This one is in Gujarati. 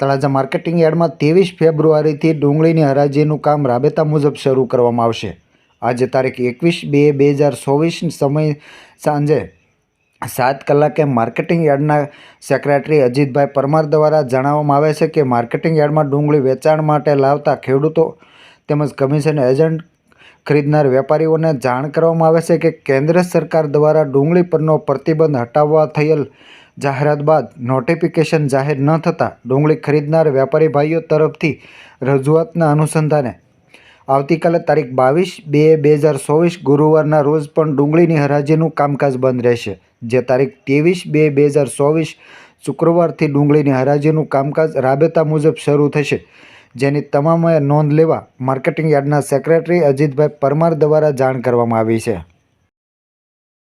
તળાજા માર્કેટિંગ યાર્ડમાં ત્રેવીસ ફેબ્રુઆરીથી ડુંગળીની હરાજીનું કામ રાબેતા મુજબ શરૂ કરવામાં આવશે. આજે તારીખ એકવીસ બે બે હજાર ચોવીસ સમય સાંજે સાત કલાકે માર્કેટિંગ યાર્ડના સેક્રેટરી અજીતભાઈ પરમાર દ્વારા જણાવવામાં આવે છે કે માર્કેટિંગ યાર્ડમાં ડુંગળી વેચાણ માટે લાવતા ખેડૂતો તેમજ કમિશન એજન્ટ ખરીદનાર વેપારીઓને જાણ કરવામાં આવે છે કે કેન્દ્ર સરકાર દ્વારા ડુંગળી પરનો પ્રતિબંધ હટાવવા થયેલ જાહેરાત બાદ નોટિફિકેશન જાહેર ન થતાં ડુંગળી ખરીદનાર વેપારી ભાઈઓ તરફથી રજૂઆતના અનુસંધાને. આવતીકાલે તારીખ બાવીસ બે બે હજાર ચોવીસ ગુરુવારના રોજ પણ ડુંગળીની હરાજીનું કામકાજ બંધ રહેશે. જે તારીખ ત્રેવીસ બે બે હજાર ચોવીસ શુક્રવારથી ડુંગળીની હરાજીનું કામકાજ રાબેતા મુજબ શરૂ થશે. જેની તમામે નોંધ લેવા માર્કેટિંગ યાર્ડના સેક્રેટરી અજીતભાઈ પરમાર દ્વારા જાણ કરવામાં આવી છે.